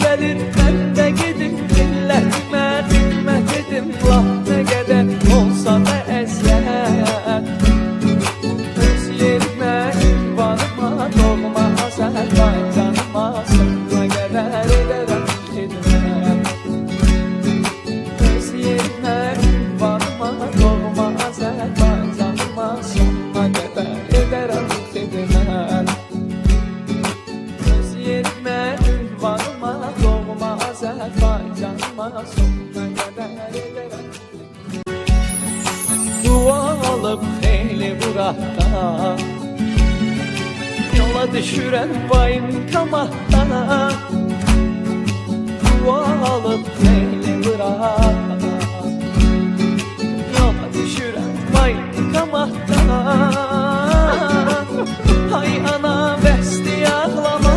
gelir ben de gidip milletime hizmet edim Lah ne kadar olsa da eziyet kadar ederim Dua alıp heyli burada Yola düşüren vayım kamahta Dua alıp heyli burada Yola düşüren vayım kamahta Hay ana ve